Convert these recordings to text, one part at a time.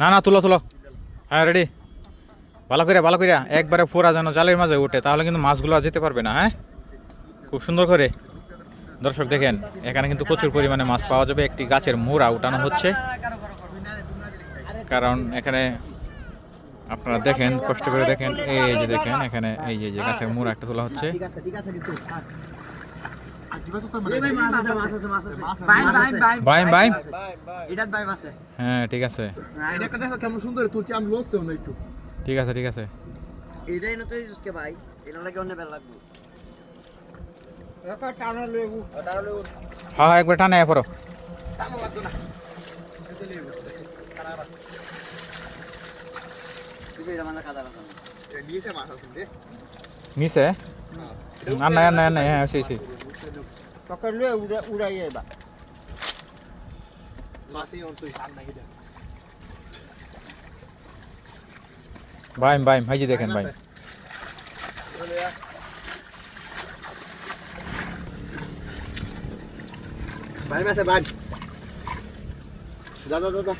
না না, তুলো তুলো। হ্যাঁ রেডি ভালো করে ভালো করে একবারে ফোরা যেন জালের মাঝে উঠে, তাহলে কিন্তু মাছগুলো যেতে পারবে না হ্যাঁ? খুব সুন্দর করে। দর্শক দেখেন, এখানে কিন্তু প্রচুর পরিমাণে মাছ পাওয়া যাবে। একটি গাছের মোড়া উঠানো হচ্ছে। কারণ এখানে আপনারা দেখেন, কষ্ট করে দেখেন, এই যে দেখেন, এখানে এই যে গাছের মোড়া একটা তোলা হচ্ছে। হ্যাঁ ঠিক আছে। এটা কেমন সুন্দর তুলছি আমি না একটু। ঠিক আছে ঠিক আছে। এটাই না তো ইউজকে ভাই এটা লাগে অন্য বেল লাগবে? হ্যাঁ হ্যাঁ একবার টানে পড়ো মানে নিচে আর নাই হ্যাঁ সেই সেই পকড়লে উড়া উড়াই এবা মাছই অন্ত সার নাকি দেখ বাইম বাইম ভাইজি দেখেন বাইম ভাই মাছে দাদা দাদা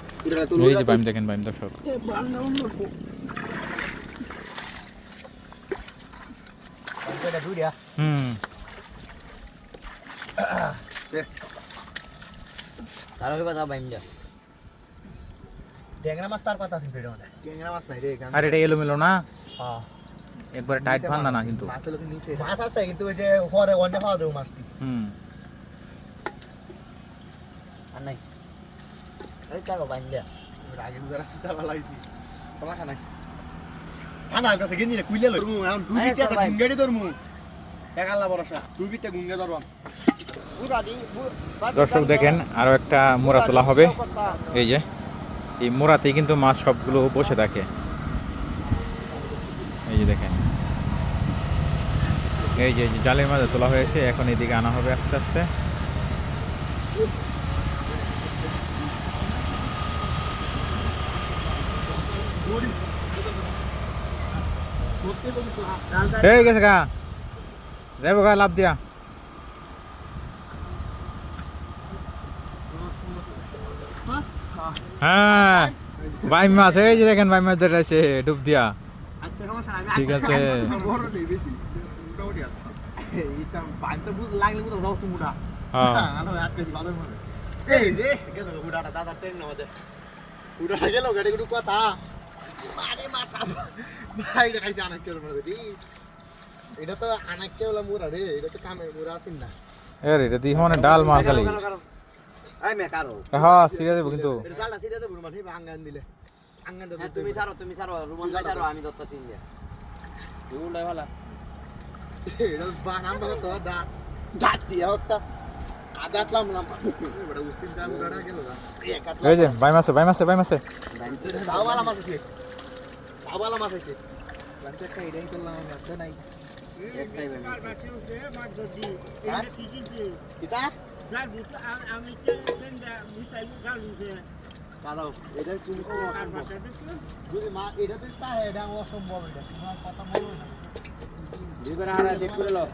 এই যে বাইম দেখেন বাইম দর্শক হুম তার কথা বাইম যা ট্যাংরা মাছ তার কথা আছে ভিডিও মানে ট্যাংরা মাছ নাই রে এখানে আর এটা এলোমেলো না? হ্যাঁ একবারে টাইট ফান্দা না কিন্তু। মাছ লোক নিচে। মাছ আছে কিন্তু ওই যে পরে অন্য খাওয়া দেবো মাছ হুম আর নাই। এই কালো বাইম যা আগে বুঝারা চালা লাইছি সমস্যা নাই ঠান্ডা কাছে গেঞ্জি কুইলে লই এখন দুই তোর ভাই। ধরমু দর্শক দেখেন, আরও একটা মোড়া তোলা হবে। এই যে, এই মোড়াতেই কিন্তু মাছ সবগুলো বসে থাকে। এই যে দেখেন। এই যে জালের মাঝে তোলা হয়েছে, এখন এদিকে আনা হবে আস্তে আস্তে। এই গেছে গা। যাইব গা লাভ দিয়া। হ্যাঁ বাইম মাছ এই যে দেখেন বাইম মাছ ধরেছে ডুব দিয়া। আচ্ছা ঠিক আছে। কথা এটা তো আনাক কেল মুড়া রে এটা তো কামে মুড়া আসিন না। এ এটা দিয়ে মানে ডাল মাছ খালি আই মে কারও। হ্যাঁ সিরিয়া দেবো কিন্তু। এটা জালটা সিধা দেবো মানে আঙ্গান দিলে। আঙ্গান হ্যাঁ তুমি ছাড়ো তুমি ছাড়ো রুমান ভাই ছাড়ো আমি দত্ত সিং যা রুমান ভাই ভালো। এটা বানাম বাবা তো দাঁত দাঁত দিয়া একটা আদাতলাম লাম বড় উসিন দাম গড়া গেল না এই যে বাইম আছে বাইম আছে বাইম আছে দাওয়ালা মাছ আছে। দাওয়ালা মাছ আছে। করলাম রাস্তা নাই। অসম্ভব এটা কথা বলো না করে হারা চেক করে লো